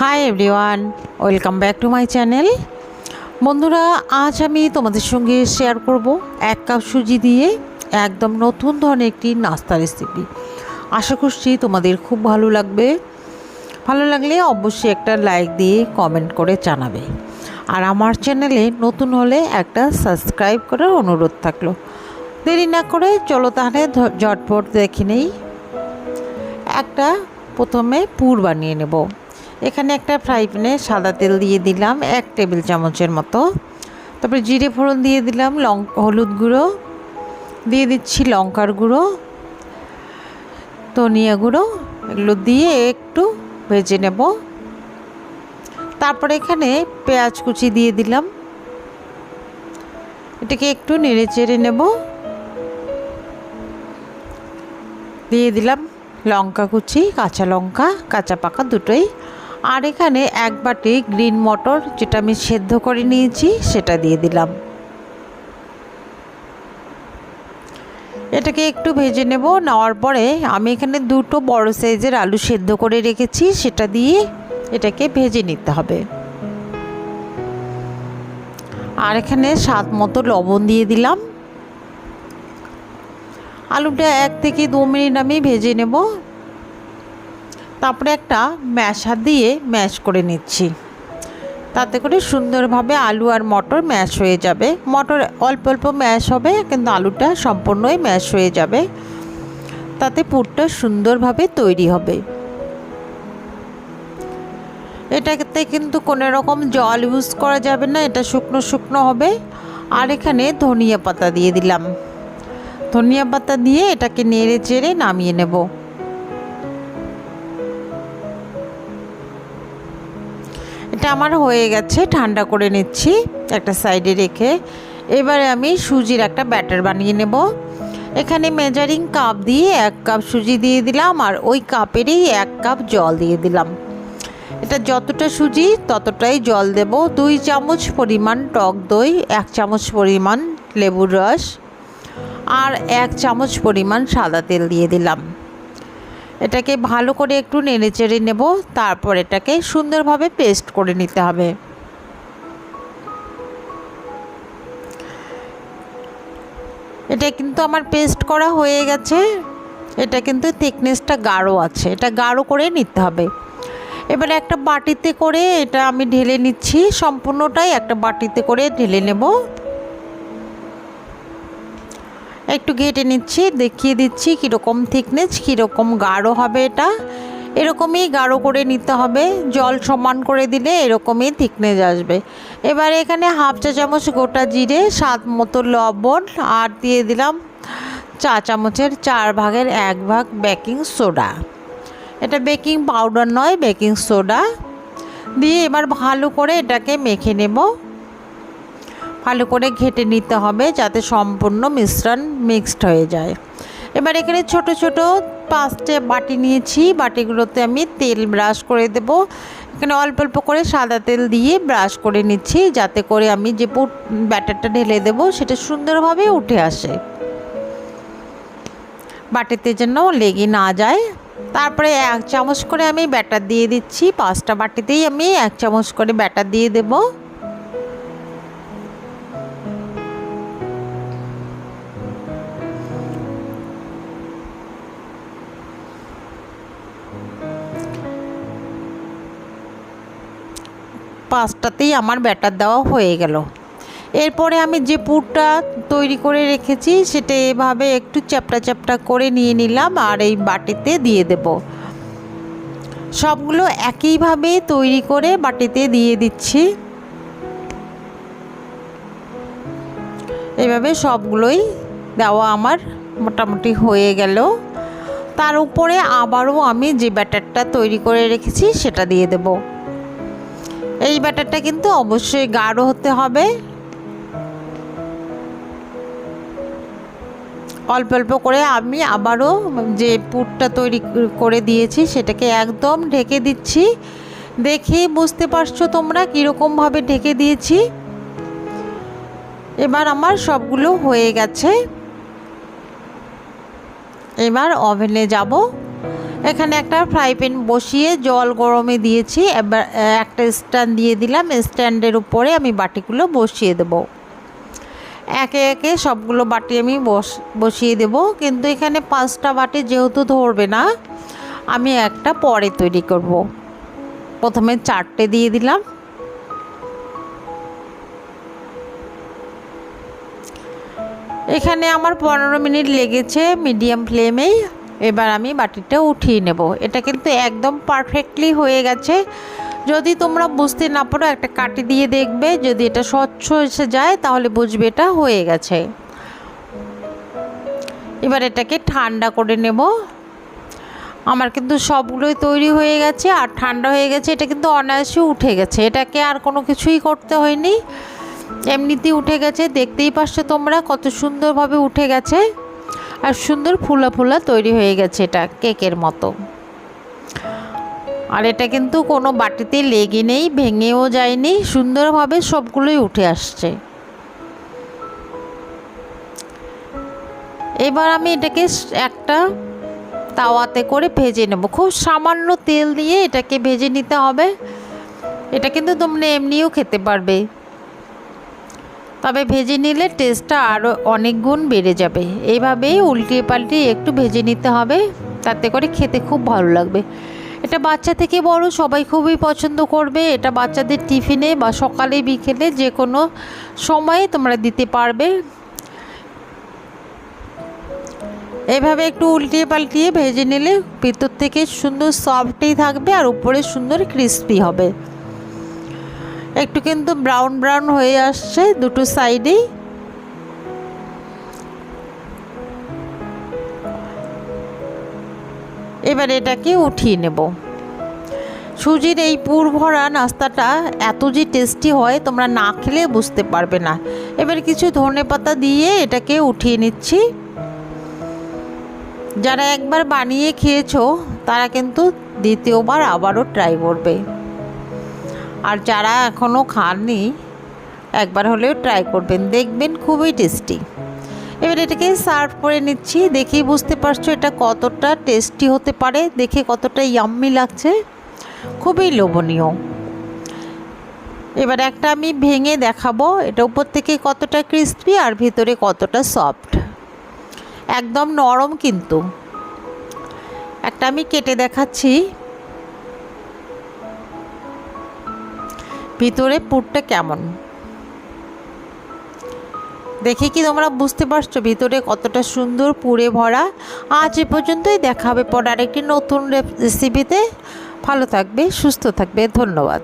Hi everyone welcome back to my channel বন্ধুরা, আজ আমি তোমাদের সঙ্গে শেয়ার করব এক কাপ সুজি দিয়ে একদম নতুন ধরনের একটি নাস্তা রেসিপি আশা করছি তোমাদের খুব ভালো লাগবে। ভালো লাগলে অবশ্যই একটা লাইক দিয়ে কমেন্ট করে জানাবে। আর আমার চ্যানেলে নতুন হলে একটা সাবস্ক্রাইব করার অনুরোধ থাকল। দেরি না করে চলো তাহলে ঝটপট দেখে নেই। একটা প্রথমে পুর বানিয়ে নেব। এখানে একটা ফ্রাই প্যানে সাদা তেল দিয়ে দিলাম এক টেবিল চামচের মতো। তারপরে জিরে ফোড়ন দিয়ে দিলাম, লং, হলুদ গুঁড়ো। দিয়ে দিচ্ছি লঙ্কার গুঁড়ো, ধনিয়া গুঁড়ো, এগুলো দিয়ে একটু ভেজে নেব। তারপরে এখানে পেঁয়াজ কুচি দিয়ে দিলাম। এটাকে একটু নেড়ে চেড়ে নেব। দিয়ে দিলাম লঙ্কা কুচি, কাঁচা লঙ্কা, কাঁচা পাকা দুটোই। আর এখানে এক বাটি গ্রিন মটর যেটা আমি সেদ্ধ করে নিয়েছি, সেটা দিয়ে দিলাম। এটাকে একটু ভেজে নেব, নেওয়ার পরে আমি এখানে দুটো বড় সাইজের আলু সেদ্ধ করে রেখেছি, সেটা দিয়ে এটাকে ভেজে নিতে হবে। আর এখানে স্বাদ মতো লবণ দিয়ে দিলাম। আলুটা এক থেকে দু মিনিট আমি ভেজে নেব। তারপরে একটা ম্যাশা দিয়ে ম্যাশ করে নিচ্ছি। তাতে করে সুন্দরভাবে আলু আর মটর ম্যাশ হয়ে যাবে। মটর অল্প অল্প ম্যাশ হবে, কিন্তু আলুটা সম্পূর্ণই ম্যাশ হয়ে যাবে। তাতে পুরটা সুন্দরভাবে তৈরি হবে। এটাতে কিন্তু কোনো রকম জল ইউজ করা যাবে না, এটা শুকনো শুকনো হবে। আর এখানে ধনিয়া পাতা দিয়ে দিলাম। ধনিয়া পাতা দিয়ে এটাকে নেড়ে চেড়ে নামিয়ে নেব। এটা আমার হয়ে গেছে, ঠান্ডা করে নিচ্ছি একটা সাইডে রেখে। এবারে আমি সুজির একটা ব্যাটার বানিয়ে নেব। এখানে মেজারিং কাপ দিয়ে এক কাপ সুজি দিয়ে দিলাম আর ওই কাপেরই এক কাপ জল দিয়ে দিলাম। এটা যতটা সুজি ততটাই জল দেব। দুই চামচ পরিমাণ টক দই, এক চামচ পরিমাণ লেবুর রস আর এক চামচ পরিমাণ সাদা তেল দিয়ে দিলাম। এটাকে ভালো করে একটু নেড়ে চেড়ে নেব, তারপর এটাকে সুন্দরভাবে পেস্ট করে নিতে হবে। এটা কিন্তু আমার পেস্ট করা হয়ে গেছে। এটা কিন্তু থিকনেসটা গাঢ় আছে, এটা গাঢ় করে নিতে হবে। এবারে একটা বাটিতে করে এটা আমি ঢেলে নিচ্ছি, সম্পূর্ণটাই একটা বাটিতে করে ঢেলে নেব। একটু ঘেটে নিচ্ছি, দেখিয়ে দিচ্ছি কীরকম থিকনেস কীরকম গাঢ় হবে এটা। এরকমই গাঢ় করে নিতে হবে, জল সমান করে দিলে এরকমই থিকনেস আসবে। এবার এখানে হাফ চা চামচ গোটা জিরে, স্বাদ মতো লবণ, আর দিয়ে দিলাম চা চামচের চার ভাগের এক ভাগ বেকিং সোডা এটা বেকিং পাউডার নয় বেকিং সোডা দিয়ে এবার ভালো করে এটাকে মেখে নেব। ভালো করে ঘেটে নিতে হবে যাতে সম্পূর্ণ মিশ্রণ মিক্সড হয়ে যায়। এবার এখানে ছোট ছোট পাঁচটে বাটি নিয়েছি। বাটিগুলোতে আমি তেল ব্রাশ করে দেব। এখানে অল্প অল্প করে সাদা তেল দিয়ে ব্রাশ করে নিচ্ছি যাতে করে আমি যে ব্যাটারটা ঢেলে দেব সেটা সুন্দরভাবে উঠে আসে। বাটিতে যেন লেগে না যায়। তারপরে এক চামচ করে আমি ব্যাটার দিয়ে দিচ্ছি। পাঁচটা বাটিতেই আমি এক চামচ করে ব্যাটার দিয়ে দেবো। পাঁচটাতেই আমার ব্যাটার দেওয়া হয়ে গেল। এরপরে আমি যে পুরটা তৈরি করে রেখেছি, সেটা এভাবে একটু চ্যাপটা চ্যাপটা করে নিয়ে নিলাম আর এই বাটিতে দিয়ে দেব। সবগুলো একইভাবে তৈরি করে বাটিতে দিয়ে দিচ্ছি। এভাবে সবগুলোই দেওয়া আমার মোটামুটি হয়ে গেল। তার উপরে আবারও আমি যে ব্যাটারটা তৈরি করে রেখেছি, সেটা দিয়ে দেবো। এই ব্যাটারটা কিন্তু অবশ্যই গাঢ় হতে হবে। অল্প অল্প করে আমি আবারও যে পুরটা তৈরি করে দিয়েছি, সেটাকে একদম ঢেকে দিচ্ছি। দেখেই বুঝতে পারছ তোমরা কীরকমভাবে ঢেকে দিয়েছি? এবার আমার সবগুলো হয়ে গেছে। এবার ওভেনে যাব। এখানে একটা ফ্রাই প্যান বসিয়ে জল গরমে দিয়েছি। এবার একটা স্ট্যান্ড দিয়ে দিলাম। স্ট্যান্ডের উপরে আমি বাটিগুলো বসিয়ে দেবো। একে একে সবগুলো বাটি আমি বস, বসিয়ে দেব। কিন্তু এখানে পাঁচটা বাটি যেহেতু ধরবে না, আমি একটা পরে তৈরি করব। প্রথমে চারটে দিয়ে দিলাম। এখানে আমার পনেরো মিনিট লেগেছে মিডিয়াম ফ্লেমেই। এবার আমি বাটিটা উঠিয়ে নেব। এটা কিন্তু একদম পারফেক্টলি হয়ে গেছে। যদি তোমরা বুঝতে না পারো, একটা কাটি দিয়ে দেখবে। যদি এটা স্বচ্ছ এসে যায়, তাহলে বুঝবে এটা হয়ে গেছে। এবার এটাকে ঠান্ডা করে নেব। আমার কিন্তু সবগুলোই তৈরি হয়ে গেছে, আর ঠান্ডা হয়ে গেছে। এটা কিন্তু অনায়াসে উঠে গেছে। এটাকে আর কোনো কিছুই করতে হয়নি। এমনিতেই উঠে গেছে। দেখতেই পাচ্ছ তোমরা কত সুন্দরভাবে উঠে গেছে। আর সুন্দর ফুলা ফুলা তৈরি হয়ে গেছে এটা কেকের মতো। আর এটা কিন্তু কোনো বাটিতে লেগে নেই, ভেঙেও যায়নি, সুন্দরভাবে সবগুলোই উঠে আসছে। এবার আমি এটাকে একটা তাওয়াতে করে ভেজে নেব। খুব সামান্য তেল দিয়ে এটাকে ভেজে নিতে হবে। এটা কিন্তু তোমরা এমনিও খেতে পারবে। তবে ভেজে নিলে টেস্টটা আরও অনেক গুণ বেড়ে যাবে। এইভাবেই উল্টিয়ে পাল্টিয়ে একটু ভেজে নিতে হবে, তাতে করে খেতে খুব ভালো লাগবে। এটা বাচ্চা থেকে বড়, সবাই খুবই পছন্দ করবে। এটা বাচ্চাদের টিফিনে বা সকালে, বিকেলে যে কোনো সময়ে তোমরা দিতে পারবে। এভাবে একটু উল্টিয়ে পাল্টিয়ে ভেজে নিলে ভিতর থেকে সুন্দর সফটই থাকবে আর উপরে সুন্দর ক্রিস্পি হবে। একটু কিন্তু ব্রাউন ব্রাউন হয়ে আসছে দুটো সাইডেই। এবার এটাকে উঠিয়ে নেব। সুজির এই পুর ভরা নাস্তাটা এত যে টেস্টি হয়, তোমরা না খেলে বুঝতে পারবে না। এবার কিছু ধনে পাতা দিয়ে এটাকে উঠিয়ে নিচ্ছি। যারা একবার বানিয়ে খেয়েছো, তারা কিন্তু দ্বিতীয়বার আবারও ট্রাই করবে। আর যারা এখনও খাননি, একবার হলেও ট্রাই করবেন। দেখবেন খুবই টেস্টি এবার এটাকে সার্ভ করে নিচ্ছি, দেখেই বুঝতে পারছ এটা কতটা টেস্টি হতে পারে, দেখে কতটা ইয়াম্মি লাগছে। খুবই লোভনীয়। এবার একটা আমি ভেঙে দেখাবো, এটা উপর থেকে কতটা ক্রিস্পি আর ভিতরে কতটা সফট একদম নরম কিন্তু। একটা আমি কেটে দেখাচ্ছি। ভিতরে পুরটা কেমন? দেখে কি তোমরা বুঝতে পারছ ভিতরে কতটা সুন্দর পুড়ে ভরা? আজ এ পর্যন্তই দেখা হবে পর আরেকটি নতুন রেসিপিতে ভালো থাকবে, সুস্থ থাকবে, ধন্যবাদ।